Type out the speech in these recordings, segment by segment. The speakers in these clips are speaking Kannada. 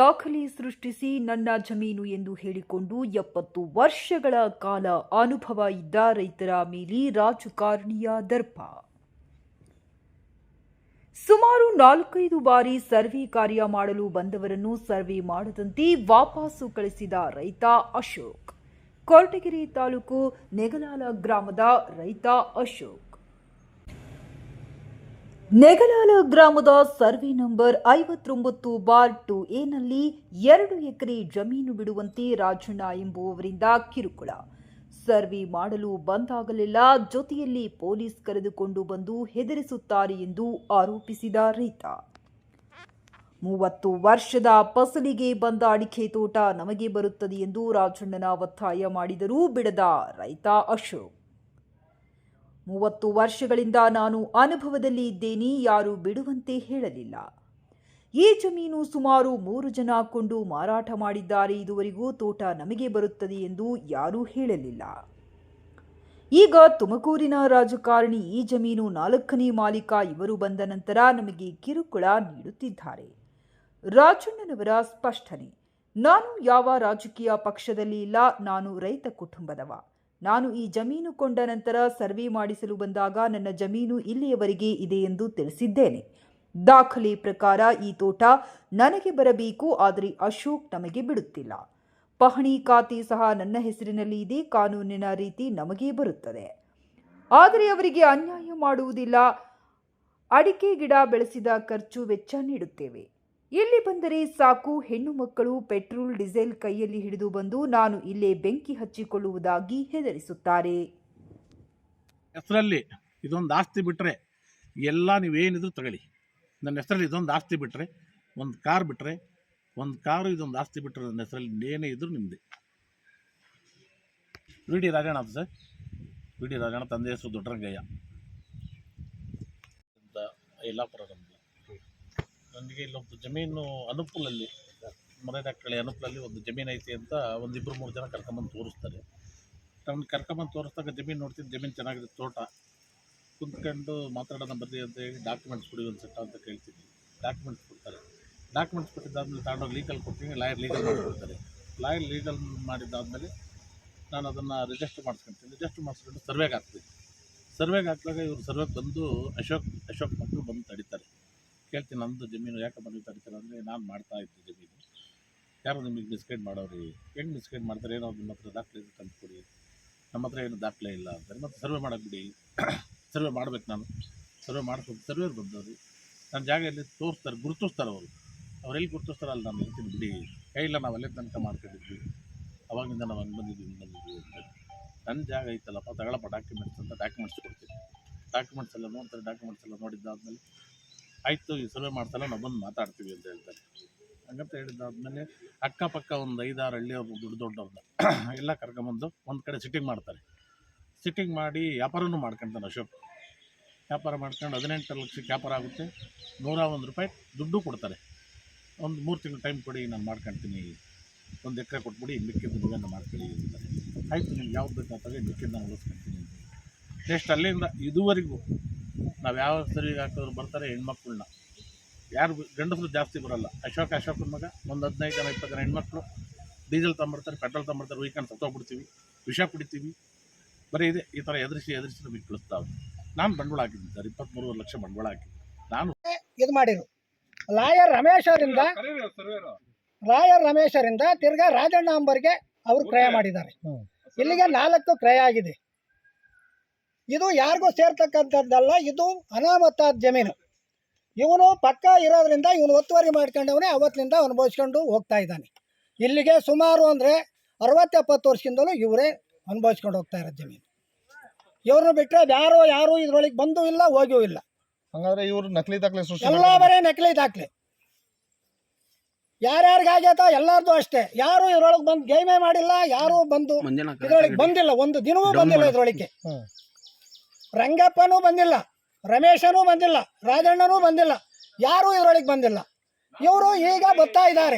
ದಾಖಲೆ ಸೃಷ್ಟಿಸಿ ನನ್ನ ಜಮೀನು ಎಂದು ಹೇಳಿಕೊಂಡು ಎಪ್ಪತ್ತು ವರ್ಷಗಳ ಕಾಲ ಅನುಭವ ಇದ್ದ ರೈತರ ಮೇಲೆ ರಾಜಕಾರಣಿಯ ದರ್ಪ. ಸುಮಾರು ನಾಲ್ಕೈದು ಬಾರಿ ಸರ್ವೆ ಕಾರ್ಯ ಮಾಡಲು ಬಂದವರನ್ನು ಸರ್ವೆ ಮಾಡದಂತೆ ವಾಪಸ್ಸು ಕಳಿಸಿದ ರೈತ ಅಶೋಕ್. ಕೊರಟಗೆರೆ ತಾಲೂಕು ನೆಗಲಾಲ ಗ್ರಾಮದ ರೈತ ಅಶೋಕ್. ನೆಗಲಾಲ ಗ್ರಾಮದ ಸರ್ವೆ ನಂಬರ್ ಐವತ್ತೊಂಬತ್ತು ಬಾರ್ ಟು ಎನಲ್ಲಿ ಎರಡು ಎಕರೆ ಜಮೀನು ಬಿಡುವಂತೆ ರಾಜಣ್ಣ ಎಂಬುವವರಿಂದ ಕಿರುಕುಳ. ಸರ್ವೆ ಮಾಡಲು ಬಂದಾಗಲೆಲ್ಲ ಜೊತೆಯಲ್ಲಿ ಪೊಲೀಸ್ ಕರೆದುಕೊಂಡು ಬಂದು ಹೆದರಿಸುತ್ತಾರೆ ಎಂದು ಆರೋಪಿಸಿದ ರೈತ. ಮೂವತ್ತು ವರ್ಷದ ಫಸಲಿಗೆ ಬಂದ ಅಡಿಕೆ ತೋಟ ನಮಗೆ ಬರುತ್ತದೆ ಎಂದು ರಾಜಣ್ಣನ ಒತ್ತಾಯ ಮಾಡಿದರೂ ಬಿಡದ ರೈತ ಅಶೋಕ್. ಮೂವತ್ತು ವರ್ಷಗಳಿಂದ ನಾನು ಅನುಭವದಲ್ಲಿ ಇದ್ದೇನೆ, ಯಾರು ಬಿಡುವಂತೆ ಹೇಳಲಿಲ್ಲ. ಈ ಜಮೀನು ಸುಮಾರು ಮೂರು ಜನ ಕೊಂಡು ಮಾರಾಟ ಮಾಡಿದ್ದಾರೆ, ಇದುವರೆಗೂ ತೋಟ ನಮಗೆ ಬರುತ್ತದೆ ಎಂದು ಯಾರೂ ಹೇಳಲಿಲ್ಲ. ಈಗ ತುಮಕೂರಿನ ರಾಜಕಾರಣಿ ಈ ಜಮೀನು ನಾಲ್ಕನೇ ಮಾಲೀಕ ಇವರು ಬಂದ ನಂತರ ನಮಗೆ ಕಿರುಕುಳ ನೀಡುತ್ತಿದ್ದಾರೆ. ರಾಜಣ್ಣನವರ ಸ್ಪಷ್ಟನೆ, ನಾನು ಯಾವ ರಾಜಕೀಯ ಪಕ್ಷದಲ್ಲಿ ಇಲ್ಲ, ನಾನು ರೈತ ಕುಟುಂಬದವ. ನಾನು ಈ ಜಮೀನು ಕೊಂಡ ನಂತರ ಸರ್ವೆ ಮಾಡಿಸಲು ಬಂದಾಗ ನನ್ನ ಜಮೀನು ಇಲ್ಲಿಯವರೆಗೆ ಇದೆ ಎಂದು ತಿಳಿಸಿದ್ದೇನೆ. ದಾಖಲೆ ಪ್ರಕಾರ ಈ ತೋಟ ನನಗೆ ಬರಬೇಕು, ಆದರೆ ಅಶೋಕ್ ನಮಗೆ ಬಿಡುತ್ತಿಲ್ಲ. ಪಹಣಿ ಖಾತೆ ಸಹ ನನ್ನ ಹೆಸರಿನಲ್ಲಿ ಇದೆ, ಕಾನೂನಿನ ರೀತಿ ನಮಗೆ ಬರುತ್ತದೆ. ಆದರೆ ಅವರಿಗೆ ಅನ್ಯಾಯ ಮಾಡುವುದಿಲ್ಲ. ಅಡಿಕೆ ಗಿಡ ಬೆಳೆಸಿದ ಖರ್ಚು ವೆಚ್ಚ ನೀಡುತ್ತೇವೆ. ಇಲ್ಲಿ ಬಂದರೆ ಸಾಕು ಹೆಣ್ಣು ಮಕ್ಕಳು ಪೆಟ್ರೋಲ್, ಡೀಸೆಲ್ ಕೈಯಲ್ಲಿ ಹಿಡಿದು ಬಂದು ನಾನು ಇಲ್ಲೇ ಬೆಂಕಿ ಹಚ್ಚಿಕೊಳ್ಳುವುದಾಗಿ ಹೆದರಿಸುತ್ತಾರೆ. ಹೆಸರಲ್ಲಿ ಇದೊಂದು ಆಸ್ತಿ ಬಿಟ್ಟರೆ ಎಲ್ಲ ನೀವೇನಿದ್ರು ತಗೊಳ್ಳಿ. ನನ್ನ ಹೆಸರಲ್ಲಿ ಇದೊಂದು ಆಸ್ತಿ ಬಿಟ್ಟರೆ ಒಂದು ಕಾರ್ ಬಿಟ್ಟರೆ ಒಂದು ಕಾರು ಇದೊಂದು ಆಸ್ತಿ ಬಿಟ್ಟರೆ ನನ್ನ ಹೆಸರಲ್ಲಿ ಏನೇ ಇದ್ರು ನಿಮ್ಮದೇ ವಿ ಡಿ ರಾಜಣ್ಣ ಅದು ಸರ್. ವಿ ಡಿ ರಾಜಣ್ಣ, ತಂದೆ ಹೆಸರು ದೊಡ್ಡರಂಗಯ್ಯ. ಯಲ್ಲಾಪುರ ನಮ್ಮದು ನನಗೆ ಇಲ್ಲೊಂದು ಜಮೀನು ಅನುಕೂಲಲ್ಲಿ ಕಳೆ ಅನುಕೂಲಲ್ಲಿ ಒಂದು ಜಮೀನು ಐತಿ ಅಂತ ಒಂದು ಇಬ್ಬರು ಮೂರು ಜನ ಕರ್ಕೊಂಬಂದು ತೋರಿಸ್ತಾರೆ. ಅವ್ನು ಕರ್ಕೊಂಬಂದು ತೋರಿಸ್ದಾಗ ಜಮೀನು ನೋಡ್ತೀನಿ, ಜಮೀನು ಚೆನ್ನಾಗಿದೆ ತೋಟ. ಕುಂತ್ಕೊಂಡು ಮಾತಾಡೋಣ ಬರ್ರಿ ಅಂತ ಹೇಳಿ ಡಾಕ್ಯುಮೆಂಟ್ಸ್ ಕೊಡಿ ಒಂದು ಸೆಟ್ ಅಂತ ಕೇಳ್ತೀನಿ. ಡಾಕ್ಯುಮೆಂಟ್ಸ್ ಕೊಡ್ತಾರೆ. ಡಾಕ್ಯುಮೆಂಟ್ಸ್ ಕೊಟ್ಟಿದ್ದಾದ್ಮೇಲೆ ತಗೊಂಡೋಗಿ ಲೀಗಲ್ ಕೊಡ್ತೀನಿ ಲಾಯರ್ ಲೀಗಲ್ ಮಾಡಿಕೊಡ್ತಾರೆ. ಲಾಯರ್ ಲೀಗಲ್ ಮಾಡಿದ್ದಾದಮೇಲೆ ನಾನು ಅದನ್ನು ರಿಜಿಸ್ಟರ್ ಮಾಡಿಸ್ಕೊಳ್ತೀನಿ ರಿಜಿಸ್ಟರ್ ಮಾಡಿಸ್ಕೊಂಡು ಸರ್ವೆಗೆ ಹಾಕ್ತೀನಿ. ಸರ್ವೆಗೆ ಹಾಕಿದಾಗ ಇವರು ಸರ್ವೆಗೆ ಬಂದು ಅಶೋಕ್ ಅಶೋಕ್ ಮಕ್ಕಳು ಬಂದು ತಡೀತಾರೆ. ಕೇಳ್ತೀನಿ ನಂದು ಜಮೀನು ಯಾಕೆ ಮನವಿ ತಡೀತಾರೆ ಅಂದರೆ ನಾನು ಮಾಡ್ತಾ ಇದ್ದೆ ಜಮೀನು. ಯಾರು ನಿಮಗೆ ಮಿಸ್ಗೈಡ್ ಮಾಡೋರಿ? ಹೆಂಗೆ ಮಿಸ್ಗೈಡ್ ಮಾಡ್ತಾರೆ? ಏನೋ ನಿಮ್ಮ ಹತ್ರ ದಾಖಲೆ ಇದೆ ತಂದು ಕೊಡಿ ನಮ್ಮ ಹತ್ರ ಏನು ದಾಖಲೆ ಇಲ್ಲ ಅಂತಾರೆ. ಮತ್ತು ಸರ್ವೆ ಮಾಡಕ್ಕೆ ಬಿಡಿ. ಸರ್ವೆ ಮಾಡ್ಬೇಕು ನಾನು. ಸರ್ವೆ ಮಾಡ್ಕೊಂಡು ಸರ್ವೇರ್ ಬಂದವರು. ನನ್ನ ಜಾಗ ಎಲ್ಲಿ ತೋರಿಸ್ತಾರೆ, ಗುರುತಿಸ್ತಾರೆ ಅವರು. ಅವ್ರು ಎಲ್ಲಿ ಗುರುತಿಸ್ತಾರೆ ಅಲ್ಲಿ ನಾನು ಇರ್ತೀನಿ ಬಿಡಿ. ಏ, ಇಲ್ಲ, ನಾವು ಅಲ್ಲೇ ತನಕ ಮಾಡ್ಕೊಂಡಿದ್ವಿ. ಅವಾಗಿಂದ ನಾವು ಹಂಗೆ ಬಂದಿದ್ವಿ, ಹಿಂಗೆ ಬಂದಿದ್ವಿ ನನ್ನ ಜಾಗ ಐತಲ್ಲಪ್ಪ, ತಗೊಳಪ್ಪ ಡಾಕ್ಯುಮೆಂಟ್ಸ್ ಅಂತ ಡಾಕ್ಯುಮೆಂಟ್ಸ್ ಕೊಡ್ತೀನಿ. ಡಾಕ್ಯುಮೆಂಟ್ಸ್ ಎಲ್ಲ ನೋಡ್ತಾರೆ ಡಾಕ್ಯುಮೆಂಟ್ಸ್ ಎಲ್ಲ ನೋಡಿದ್ದಾದ್ಮೇಲೆ ಆಯಿತು, ಈ ಸರ್ವೆ ಮಾಡ್ತಲ್ಲ, ನಾವು ಬಂದು ಮಾತಾಡ್ತೀವಿ ಅಂತ ಹೇಳ್ತಾರೆ. ಹಂಗಂತ ಹೇಳಿದ್ದಾದ್ಮೇಲೆ ಅಕ್ಕಪಕ್ಕ ಒಂದು ಐದಾರು ಹಳ್ಳಿಯವ್ರು ದೊಡ್ಡ ದೊಡ್ಡವ್ರನ್ನ ಎಲ್ಲ ಕರ್ಕೊಂಬಂದು ಒಂದು ಕಡೆ ಸಿಟ್ಟಿಂಗ್ ಮಾಡ್ತಾರೆ. ಸಿಟ್ಟಿಂಗ್ ಮಾಡಿ ವ್ಯಾಪಾರನೂ ಮಾಡ್ಕೊಂತಾನೆ ಅಶೋಕ್. ವ್ಯಾಪಾರ ಮಾಡ್ಕೊಂಡು ಹದಿನೆಂಟು ಲಕ್ಷಕ್ಕೆ ವ್ಯಾಪಾರ ಆಗುತ್ತೆ. ನೂರ ಒಂದು ರೂಪಾಯಿ ದುಡ್ಡು ಕೊಡ್ತಾರೆ. ಒಂದು ಮೂರು ತಿಂಗಳು ಟೈಮ್ ಕೊಡಿ, ನಾನು ಮಾಡ್ಕೊಳ್ತೀನಿ ಒಂದು ಎಕರೆ ಕೊಟ್ಬಿಡಿ ಮಿಕ್ಕಿದ್ದು ನೀವೇನು ಮಾಡ್ಕೊಳ್ಳಿ ಅಂತಾರೆ. ಆಯಿತು, ನಿಮ್ಗೆ ಯಾವ್ದು ಬೇಕಾದಾಗ ಮಿಕ್ಕಿದ್ದು ನಾನು ಉಳಿಸ್ಕೊಳ್ತೀನಿ ನೆಕ್ಸ್ಟ್ ಅಲ್ಲಿಂದ ಇದುವರೆಗೂ ನಾವು ಯಾವ ಸರಿಗೆ ಹಾಕಿದ್ರು ಬರ್ತಾರೆ ಹೆಣ್ಮಕ್ಳನ್ನ. ಯಾರು ಗಂಡಸರು ಜಾಸ್ತಿ ಬರಲ್ಲ. ಅಶೋಕ್ ಅಶೋಕನ ಮಗ ಒಂದು ಹದಿನೈದು ಜನ ಇಪ್ಪತ್ತು ಜನ ಹೆಣ್ಮಕ್ಳು. ಡೀಸೆಲ್ ತೊಗೊಂಬರ್ತಾರೆ ಪೆಟ್ರೋಲ್ ತೊಗೊಂಬರ್ತಾರೆ ವೀಕೆಂಡ್ ಸತ್ತೋಗ್ಬಿಡ್ತೀವಿ ವಿಷ ಕುಡಿತೀವಿ. ಬರೀ ಇದೆ ಈ ಥರ ಎದುರಿಸಿ ಎದುರಿಸಿ ನಮಗೆ ಕಳಿಸ್ತಾವೆ ನಾನು ಬಂಡವಾಳ ಹಾಕಿದ್ದೆ ಸರ್ ಇಪ್ಪತ್ತ್ಮೂರು ಲಕ್ಷ ಬಂಡವಾಳ ಹಾಕಿದ್ದೆ ನಾನು ಇದು ಮಾಡಿರು. ಲಾಯರ್ ರಮೇಶ್ ಅವರಿಂದ ಲಾಯರ್ ರಮೇಶ್ ಅವರಿಂದ ತಿರ್ಗಾ ರಾಜಣ್ಣ ಅಂಬರ್ಗೆ ಅವರು ಕ್ರಯ ಮಾಡಿದ್ದಾರೆ. ಇಲ್ಲಿಗೆ ನಾಲ್ಕು ಕ್ರಯ ಆಗಿದೆ. ಇದು ಯಾರಿಗೂ ಸೇರ್ತಕ್ಕಂಥದ್ದಲ್ಲ ಇದು ಅನಾಮತ ಜಮೀನು. ಇವನು ಪಕ್ಕ ಇರೋದ್ರಿಂದ ಇವನು ಒತ್ತುವರಿ ಮಾಡ್ಕೊಂಡವನೇ ಅವತ್ತಿನಿಂದ ಅನುಭವಿಸ್ಕೊಂಡು ಹೋಗ್ತಾ ಇದ್ದಾನೆ. ಇಲ್ಲಿಗೆ ಸುಮಾರು ಅಂದರೆ ಅರವತ್ತೆಪ್ಪತ್ತು ವರ್ಷದಿಂದಲೂ ಇವರೇ ಅನುಭವಿಸ್ಕೊಂಡು ಹೋಗ್ತಾ ಇರೋದು ಜಮೀನು. ಇವ್ರನ್ನ ಬಿಟ್ಟರೆ ಯಾರೋ ಯಾರೂ ಇದ್ರೊಳಗೆ ಬಂದೂ ಇಲ್ಲ ಹೋಗಿಯೂ ಇಲ್ಲ. ಹಂಗಾದ್ರೆ ಇವರು ನಕಲಿ ದಾಖಲೆ ಸೃಷ್ಟಿ ಎಲ್ಲ. ಬರೀ ನಕಲಿ ದಾಖಲೆ. ಯಾರ್ಯಾರಿಗಾಗ್ಯತ ಎಲ್ಲಾರ್ದು ಅಷ್ಟೇ. ಯಾರು ಇದ್ರೊಳಗೆ ಬಂದು ಗೇಮೇ ಮಾಡಿಲ್ಲ ಯಾರು ಬಂದು ಇದ್ರೊಳಗೆ ಬಂದಿಲ್ಲ ಒಂದು ದಿನವೂ ಬಂದಿಲ್ಲ ಇದ್ರೊಳಗೆ. ಹ್ಮ್. ರಂಗಪ್ಪನೂ ಬಂದಿಲ್ಲ ರಮೇಶನೂ ಬಂದಿಲ್ಲ ರಾಜಣ್ಣನೂ ಬಂದಿಲ್ಲ ಯಾರೂ ಇದ್ರೊಳಗೆ ಬಂದಿಲ್ಲ. ಇವರು ಈಗ ಬರ್ತಾ ಇದ್ದಾರೆ.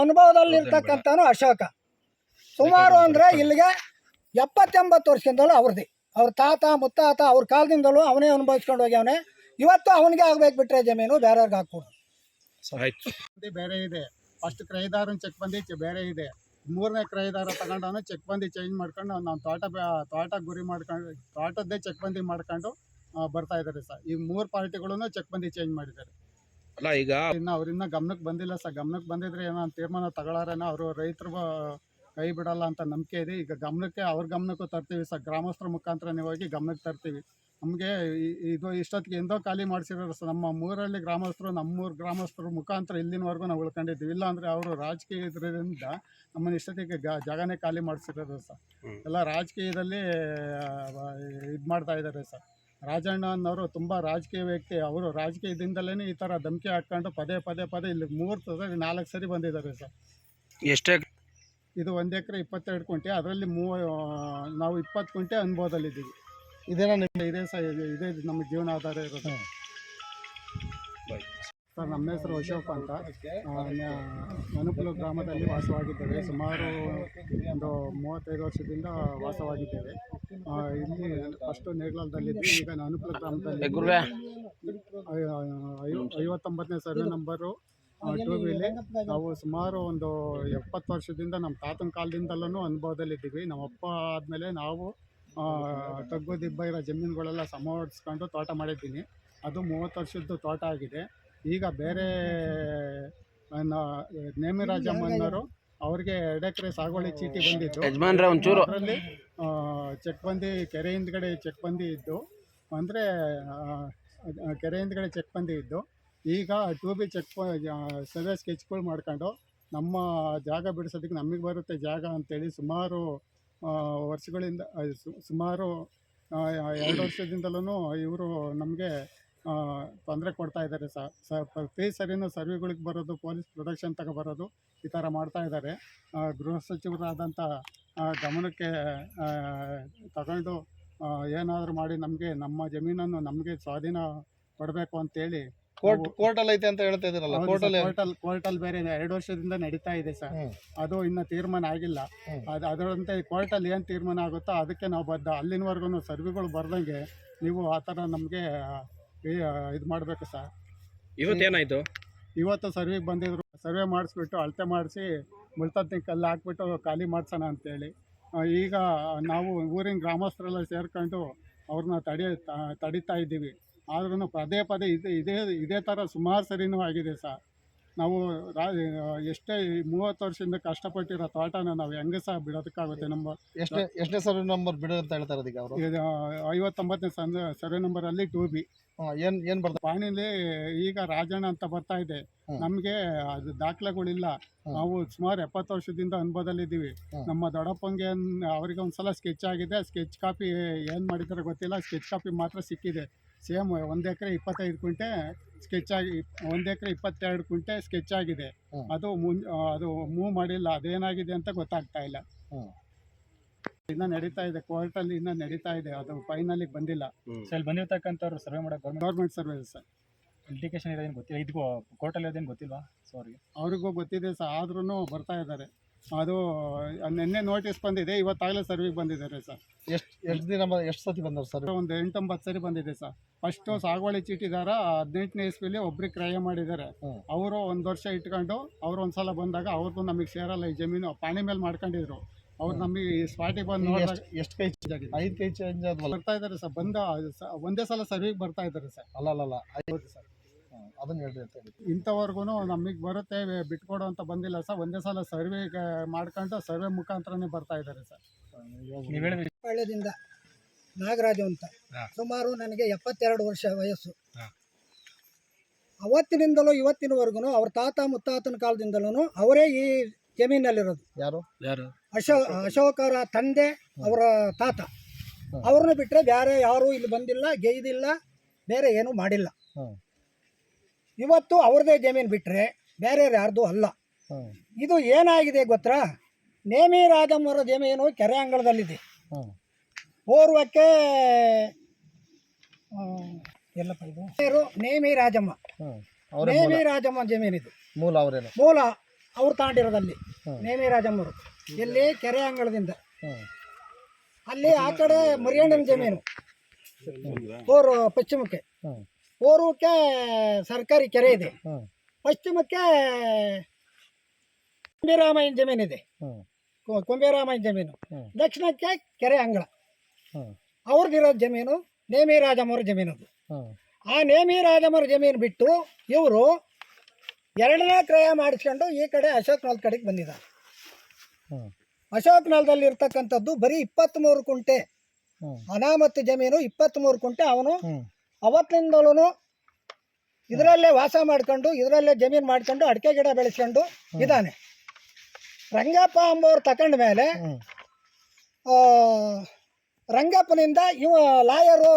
ಅನುಭವದಲ್ಲಿರ್ತಕ್ಕಂಥನು ಅಶೋಕ. ಸುಮಾರು ಅಂದ್ರೆ ಇಲ್ಲಿಗೆ ಎಪ್ಪತ್ತೆಂಬತ್ತು ವರ್ಷದಿಂದಲೂ ಅವ್ರದ್ದೇ. ಅವ್ರ ತಾತ ಮುತ್ತಾತ ಅವ್ರ ಕಾಲದಿಂದಲೂ ಅವನೇ ಅನುಭವಿಸ್ಕೊಂಡು ಹೋಗ್ಯವನೆ. ಇವತ್ತು ಅವನಿಗೆ ಆಗ್ಬೇಕು ಬಿಟ್ರೆ ಜಮೀನು ಬೇರೆಯವ್ರಿಗೆ ಹಾಕ್ಕೊಡು. ಬೇರೆ ಇದೆ. ಫಸ್ಟ್ ಕ್ರೈದಾರನ್ ಚೆಕ್ ಬಂದಿ ಬೇರೆ ಇದೆ. ಮೂರನೇ ಕ್ರಯದಾರ ತಗೊಂಡವನು ಚೆಕ್ ಬಂದಿ ಚೇಂಜ್ ಮಾಡ್ಕೊಂಡು ನಾವು ತೋಟ ತೋಟ ಗುರಿ ಮಾಡ್ಕೊಂಡು ತೋಟದ್ದೇ ಚೆಕ್ ಬಂದಿ ಮಾಡ್ಕೊಂಡು ಬರ್ತಾ ಇದ್ದಾರೆ ಸರ್. ಈ ಮೂರು ಪಾರ್ಟಿಗಳನ್ನು ಚೆಕ್ ಬಂದಿ ಚೇಂಜ್ ಮಾಡಿದ್ದಾರೆ. ಅಲ್ಲ ಈಗ ಇನ್ನು ಅವರಿನ್ನ ಗಮನಕ್ಕೆ ಬಂದಿಲ್ಲ ಸರ್. ಗಮನಕ್ಕೆ ಬಂದಿದ್ರೆ ಏನೋ ಒಂದ್ ತೀರ್ಮಾನ ತಗೊಳಾರೇನೋ ಅವರು ರೈತರು ಕೈ ಬಿಡಲ್ಲ ಅಂತ ನಂಬಿಕೆ ಇದೆ. ಈಗ ಗಮನಕ್ಕೆ ಅವ್ರ ಗಮನಕ್ಕೂ ತರ್ತೀವಿ ಸರ್. ಗ್ರಾಮಸ್ಥರ ಮುಖಾಂತರನೇ ಹೋಗಿ ಗಮನಕ್ಕೆ ತರ್ತೀವಿ. ನಮಗೆ ಇದು ಇಷ್ಟೊತ್ತಿಗೆ ಎಂದೋ ಖಾಲಿ ಮಾಡಿಸಿರೋರು ಸರ್. ನಮ್ಮ ಮೂರಲ್ಲಿ ಗ್ರಾಮಸ್ಥರು ನಮ್ಮೂರು ಗ್ರಾಮಸ್ಥರು ಮುಖಾಂತರ ಇಲ್ಲಿನವರೆಗೂ ನಾವು ಉಳ್ಕೊಂಡಿದ್ದೀವಿ. ಇಲ್ಲ ಅಂದರೆ ಅವರು ರಾಜಕೀಯ ಇದರಿಂದ ನಮ್ಮನ್ನು ಇಷ್ಟೊತ್ತಿಗೆ ಗ ಜಾಗನೇ ಖಾಲಿ ಮಾಡಿಸಿರೋದು ಸರ್. ಎಲ್ಲ ರಾಜಕೀಯದಲ್ಲಿ ಇದು ಮಾಡ್ತಾ ಇದ್ದಾರೆ ಸರ್. ರಾಜಣ್ಣ ಅನ್ನೋರು ತುಂಬ ರಾಜಕೀಯ ವ್ಯಕ್ತಿ. ಅವರು ರಾಜಕೀಯದಿಂದಲೇ ಈ ಥರ ಧಮಕಿ ಹಾಕ್ಕೊಂಡು ಪದೇ ಪದೇ ಪದೇ ಇಲ್ಲಿ ಮೂರು ಸರಿ ನಾಲ್ಕು ಸರಿ ಬಂದಿದ್ದಾರೆ ಸರ್. ಎಷ್ಟೇ ಇದು ಒಂದು ಎಕರೆ ಇಪ್ಪತ್ತೆರಡು ಕುಂಟೆ. ಅದರಲ್ಲಿ ಮೂವ ನಾವು ಇಪ್ಪತ್ತು ಕುಂಟೆ ಅನುಭವದಲ್ಲಿದ್ದೀವಿ ಇದೇನಾ ನಿಮ್ಮ ಇದೇ ಸಹ ಇದೆ ನಮ್ಮ ಜೀವನ ಆಧಾರ ಇರೋದು ಸರ್ ನಮ್ಮ ಹೆಸರು ಅಶೋಕ್ ಅಂತ. ಮನುಕುಲ ಗ್ರಾಮದಲ್ಲಿ ವಾಸವಾಗಿದ್ದೇವೆ. ಸುಮಾರು ಒಂದು ಮೂವತ್ತೈದು ವರ್ಷದಿಂದ ವಾಸವಾಗಿದ್ದೇವೆ. ಇಲ್ಲಿ ಫಸ್ಟು ನೇಗ್ಲಾಲದಲ್ಲಿದ್ವಿ ಈಗ ನಾನು ಅನುಕೂಲ ಗ್ರಾಮದಲ್ಲಿ ಐವತ್ತೊಂಬತ್ತನೇ ಸರ್ವೆ ನಂಬರು ಟೂ ವೀಲಿ ನಾವು ಸುಮಾರು ಒಂದು ಎಪ್ಪತ್ತು ವರ್ಷದಿಂದ ನಮ್ಮ ತಾತನ ಕಾಲದಿಂದಲೂ ಅನುಭವದಲ್ಲಿದ್ದೀವಿ. ನಮ್ಮ ಅಪ್ಪ ಆದಮೇಲೆ ನಾವು ತಗ್ಗು ದಿಬ್ಬ ಇರೋ ಜಮೀನುಗಳೆಲ್ಲ ಸಮವರ್ಸ್ಕೊಂಡು ತೋಟ ಮಾಡಿದ್ದೀನಿ. ಅದು ಮೂವತ್ತು ವರ್ಷದ್ದು ತೋಟ ಆಗಿದೆ. ಈಗ ಬೇರೆ ನೇಮಿರಾಜ ನೇಮಿರಾಜಮ್ಮನವರು ಅವ್ರಿಗೆ ಎರಡು ಎಕರೆ ಸಾಗುವಳಿ ಚೀಟಿ ಒಂಚೂರು ಅದರಲ್ಲಿ ಚೆಕ್ ಬಂದಿ ಕೆರೆ ಹಿಂದ್ಗಡೆ ಚೆಕ್ ಬಂದಿ ಇದ್ದು. ಅಂದರೆ ಕೆರೆ ಹಿಂದ್ಗಡೆ ಚೆಕ್ ಬಂದಿ ಇದ್ದು. ಈಗ ಟೂ ಬಿ ಚೆಕ್ ಸರ್ವೆ ಸ್ಕೆಚ್ಗಳು ಮಾಡ್ಕೊಂಡು ನಮ್ಮ ಜಾಗ ಬಿಡಿಸೋದಕ್ಕೆ ನಮಗೆ ಬರುತ್ತೆ ಜಾಗ ಅಂತೇಳಿ ಸುಮಾರು ವರ್ಷಗಳಿಂದ ಸುಮಾರು ಎರಡು ವರ್ಷದಿಂದಲೂ ಇವರು ನಮಗೆ ತೊಂದರೆ ಕೊಡ್ತಾ ಇದ್ದಾರೆ. ಸ ಪ್ರತಿ ಸರಿನೂ ಸರ್ವೆಗಳಿಗೆ ಬರೋದು, ಪೊಲೀಸ್ ಪ್ರೊಡಕ್ಷನ್ ತಗೊಬರೋದು ಈ ಥರ ಮಾಡ್ತಾ ಇದ್ದಾರೆ. ಗೃಹ ಸಚಿವರಾದಂಥ ಗಮನಕ್ಕೆ ತಗೊಂಡು ಏನಾದರೂ ಮಾಡಿ ನಮಗೆ, ನಮ್ಮ ಜಮೀನನ್ನು ನಮಗೆ ಸ್ವಾಧೀನ ಕೊಡಬೇಕು ಅಂತೇಳಿ ಕೋರ್ಟ್ ಕೋರ್ಟಲ್ ಐತೆ ಅಂತ ಹೇಳ್ತಾ ಇದ್ದೀರಲ್ಲ ಕೋರ್ಟಲ್ಲಿ ಕೋರ್ಟಲ್ ಕೋರ್ಟಲ್ ಬೇರೆ ಎರಡು ವರ್ಷದಿಂದ ನಡೀತಾ ಇದೆ ಸರ್. ಅದು ಇನ್ನು ತೀರ್ಮಾನ ಆಗಿಲ್ಲ. ಅದು ಅದರಂತೆ ಕೋರ್ಟಲ್ಲಿ ಏನು ತೀರ್ಮಾನ ಆಗುತ್ತೋ ಅದಕ್ಕೆ ನಾವು ಬದ್ಧ. ಅಲ್ಲಿನವರೆಗೂ ಸರ್ವೆಗಳು ಬರ್ದಂಗೆ ನೀವು ಆ ಥರ ನಮಗೆ ಇದು ಮಾಡಬೇಕು ಸರ್. ಇವತ್ತೇನಾಯ್ತು? ಇವತ್ತು ಸರ್ವೆಗೆ ಬಂದಿದ್ರು. ಸರ್ವೆ ಮಾಡಿಸ್ಬಿಟ್ಟು ಅಳತೆ ಮಾಡಿಸಿ ಮುಳ್ತತ್ತಿನ ಕಲ್ಲು ಹಾಕ್ಬಿಟ್ಟು ಖಾಲಿ ಮಾಡ್ಸೋಣ ಅಂತೇಳಿ. ಈಗ ನಾವು ಊರಿನ ಗ್ರಾಮಸ್ಥರೆಲ್ಲ ಸೇರ್ಕೊಂಡು ಅವ್ರನ್ನ ತಡೆಯ ತಡೀತಾ ಇದ್ದೀವಿ. ಆದ್ರೂ ಪದೇ ಪದೇ ಇದು ಇದೇ ಇದೇ ಥರ ಸುಮಾರು ಸರಿನೂ ಆಗಿದೆ ಸರ್. ನಾವು ರಾ ಎಷ್ಟೇ ಮೂವತ್ತು ವರ್ಷದಿಂದ ಕಷ್ಟಪಟ್ಟಿರೋ ತೋಟನ ನಾವು ಹೆಂಗೆ ಸಹ ಬಿಡೋದಕ್ಕಾಗುತ್ತೆ ನಮ್ಮ ಎಷ್ಟೇ ಎಷ್ಟೇ ಸರ್ವೆ ನಂಬರ್ ಬಿಡು ಅಂತ ಹೇಳ್ತಾರೆ ಇರೋದೀಗ ಅವರು? ಇದು ಐವತ್ತೊಂಬತ್ತನೇ ಸಂದ ಸರ್ವೆ ನಂಬರಲ್ಲಿ ಟೂ ಬಿ. ಏನು ಏನು ಬರ್ತದೆ ಪಾಣಿಲಿ ಈಗ ರಾಜಣ್ಣ ಅಂತ ಬರ್ತಾ ಇದೆ. ನಮಗೆ ಅದು ದಾಖಲೆಗಳಿಲ್ಲ. ನಾವು ಸುಮಾರು ಎಪ್ಪತ್ತು ವರ್ಷದಿಂದ ಅನುಭವದಲ್ಲಿದ್ದೀವಿ. ನಮ್ಮ ದೊಡ್ಡಪ್ಪಂಗೆ ಅವರಿಗೆ ಒಂದ್ಸಲ ಸ್ಕೆಚ್ ಆಗಿದೆ ಸ್ಕೆಚ್ ಕಾಪಿ ಏನು ಮಾಡಿದ್ದಾರೆ ಗೊತ್ತಿಲ್ಲ. ಸ್ಕೆಚ್ ಕಾಪಿ ಮಾತ್ರ ಸಿಕ್ಕಿದೆ. ಸೇಮ್ ಒಂದು ಎಕರೆ ಇಪ್ಪತ್ತೈದು ಕುಂಟೆ ಸ್ಕೆಚ್ ಆಗಿ ಒಂದು ಎಕರೆ ಇಪ್ಪತ್ತೆರಡು ಕುಂಟೆ ಸ್ಕೆಚ್ ಆಗಿದೆ. ಅದು ಮುನ್ ಅದು ಮೂವ್ ಮಾಡಿಲ್ಲ ಅದೇನಾಗಿದೆ ಅಂತ ಗೊತ್ತಾಗ್ತಾ ಇಲ್ಲ. ಇನ್ನ ನಡೀತಾ ಇದೆ ಕೋರ್ಟಲ್ಲಿ ಇನ್ನ ನಡೀತಾ ಇದೆ ಅದು ಫೈನಲಿಗೆ ಬಂದಿಲ್ಲ. ಸರ್ ಬಂದಿರತಕ್ಕಂಥವ್ರು ಸರ್ವೆ ಮಾಡೋದು ಗೌರ್ಮೆಂಟ್ ಸರ್ವಿಸ್ ಇಂಡಿಕೇಶನ್ ಇರೋದೇನು ಗೊತ್ತಿಲ್ಲ? ಇದು ಕೋರ್ಟಲ್ಲಿ ಇರೋದೇನು ಗೊತ್ತಿಲ್ವಾ? ಸಾರಿ ಅವ್ರಿಗೆ ಅವ್ರಿಗೂ ಗೊತ್ತಿದೆ ಸರ್ ಆದ್ರೂ ಬರ್ತಾ ಇದ್ದಾರೆ. ಅದು ನಿನ್ನೆ ನೋಟಿಸ್ ಬಂದಿದೆ ಇವತ್ತಾಗಲೇ ಸರ್ವಿಗೆ ಬಂದಿದ್ದಾರೆ ಸರ್ ಎಷ್ಟು ಎಷ್ಟು ದಿನ ಎಷ್ಟು ಸತಿ ಬಂದರು ಸರ್ ಒಂದು ಎಂಟೊಂಬತ್ತು ಸರಿ ಬಂದಿದೆ ಸರ್ ಫಸ್ಟು ಸಾಗುವಳಿ ಚೀಟಿದಾರ ಹದಿನೆಂಟನೇ ಇಸ್ವಿಲಿ ಒಬ್ರಿಗೆ ಕ್ರಯ ಮಾಡಿದ್ದಾರೆ. ಅವರು ಒಂದು ವರ್ಷ ಇಟ್ಕೊಂಡು ಅವ್ರು ಒಂದ್ಸಲ ಬಂದಾಗ ಅವ್ರದ್ದು ನಮಗೆ ಸೇರಲ್ಲ ಈ ಜಮೀನು ಪಾಣಿ ಮೇಲೆ ಮಾಡ್ಕೊಂಡಿದ್ರು. ಅವ್ರು ನಮಗೆ ಈ ಸ್ಪಾಟಿಗೆ ಬಂದು ಎಷ್ಟು ಕೈ ಚೇಂಜ್ ಆಗಿದೆ? ಐದು ಕೈ ಚೇಂಜ್ ಆದ್ವಲ್ಲ. ಬರ್ತಾ ಇದ್ದಾರೆ ಸರ್ ಬಂದ ಒಂದೇ ಸಲ ಸರ್ವಿಗೆ ಬರ್ತಾ ಇದ್ದಾರೆ ಸರ್ ಅಲ್ಲ ಅಲ್ಲ ಅಲ್ಲ ಹೌದು ಸರ್. ಅದನ್ನ ಹೇಳ್ರಿ ಅಂತ ಹೇಳಿ ಇಂಥವ್ರಿಗೂ ನಮಗೆ ಬರುತ್ತೆ ಬಿಟ್ಕೊಡೋ ಅಂತ ಬಂದಿಲ್ಲ ಸರ್. ಒಂದೇ ಸಲ ಸರ್ವೆ ಮಾಡ್ಕೊಂಡು ಸರ್ವೆ ಮುಖಾಂತರನೇ ಬರ್ತಾ ಇದ್ದಾರೆ ಸರ್. ನೀವು ಹೇಳಿದ್ರೆ. ಪಾಳ್ಯದಿಂದ ನಾಗರಾಜು ಅಂತ. ಹಾ. ಸುಮಾರು ನನಗೆ ಎಪ್ಪತ್ತೆರಡು ವರ್ಷ ವಯಸ್ಸು. ಹಾ. ಅವತ್ತಿನಿಂದಲೂ ಇವತ್ತಿನವರೆಗೂ ಅವ್ರ ತಾತ ಮುತ್ತಾತನ ಕಾಲದಿಂದಲೂ ಅವರೇ ಈ ಜಮೀನಲ್ಲಿರೋದು. ಯಾರು? ಯಾರು? ಅಶೋ ಅಶೋಕರ ತಂದೆ ಅವರ ತಾತ. ಅವ್ರನ್ನ ಬಿಟ್ಟರೆ ಬೇರೆ ಯಾರೂ ಇಲ್ಲಿ ಬಂದಿಲ್ಲ ಗೆಯ್ದಿಲ್ಲ ಬೇರೆ ಏನೂ ಮಾಡಿಲ್ಲ. ಹ್ಮ್. ಇವತ್ತು ಅವ್ರದೇ ಜಮೀನು ಬಿಟ್ಟರೆ ಬೇರೆ ಯಾರ್ದು ಅಲ್ಲ. ಇದು ಏನಾಗಿದೆ ಗೊತ್ತಾ? ನೇಮಿ ರಾಜಮ್ಮರ ಜಮೀನು ಕೆರೆ ಅಂಗಳದಲ್ಲಿದೆ. ಪೂರ್ವಕ್ಕೆ ಎಲ್ಲಪ್ಪ ಇದು? ನೇಮಿ ರಾಜಮ್ಮ. ನೇಮಿ ರಾಜಮ್ಮ ಜಮೀನಿದು. ಮೂಲ ಅವರೇನು. ಮೂಲ ಅವ್ರು ತಾಂಡಿರೋದಲ್ಲಿ. ನೇಮಿ ರಾಜಮ್ಮರು ಇಲ್ಲಿ ಕೆರೆ ಅಂಗಳದಿಂದ. ಅಲ್ಲಿ ಆ ಕಡೆ ಮರಿಯಣ್ಣನ ಜಮೀನು. ಪೂರ್ವ ಪಶ್ಚಿಮಕ್ಕೆ. ಪೂರ್ವಕ್ಕೆ ಸರ್ಕಾರಿ ಕೆರೆ ಇದೆ. ಪಶ್ಚಿಮಕ್ಕೆ ಕುಂಬಿರಾಮಯ್ಯನ ಜಮೀನಿದೆ. ಇದೆ ಕುಂಬಿರಾಮಯ್ಯನ ಜಮೀನು. ದಕ್ಷಿಣಕ್ಕೆ ಕೆರೆ ಅಂಗಳ. ಅವ್ರದ್ದಿರೋ ಜಮೀನು ನೇಮಿ ರಾಜಮ್ಮವ್ರ ಜಮೀನು ಅದು. ಆ ನೇಮಿ ರಾಜಮ್ಮರ ಜಮೀನು ಬಿಟ್ಟು ಇವರು ಎರಡನೇ ಕ್ರಯ ಮಾಡಿಸ್ಕೊಂಡು ಈ ಕಡೆ ಅಶೋಕ್ ನಾಲ್ ಕಡೆಗೆ ಬಂದಿದ್ದಾರೆ. ಅಶೋಕ್ ನಾಲ್ದಲ್ಲಿ ಇರ್ತಕ್ಕಂಥದ್ದು ಬರೀ ಇಪ್ಪತ್ತ್ಮೂರು ಕುಂಟೆ. ಅನಾಮತ್ತು ಜಮೀನು ಇಪ್ಪತ್ತ್ಮೂರು ಕುಂಟೆ. ಅವನು. ಅವತ್ತಿನಿಂದಲೂ ಇದರಲ್ಲೇ ವಾಸ ಮಾಡ್ಕೊಂಡು ಇದರಲ್ಲೇ ಜಮೀನು ಮಾಡ್ಕೊಂಡು ಅಡಿಕೆ ಗಿಡ ಬೆಳೆಸ್ಕೊಂಡು ಇದ್ದಾನೆ. ರಂಗಪ್ಪ ಅಂಬವ್ರು ತಕೊಂಡ ಮೇಲೆ ರಂಗಪ್ಪನಿಂದ ಇವ ಲಾಯರು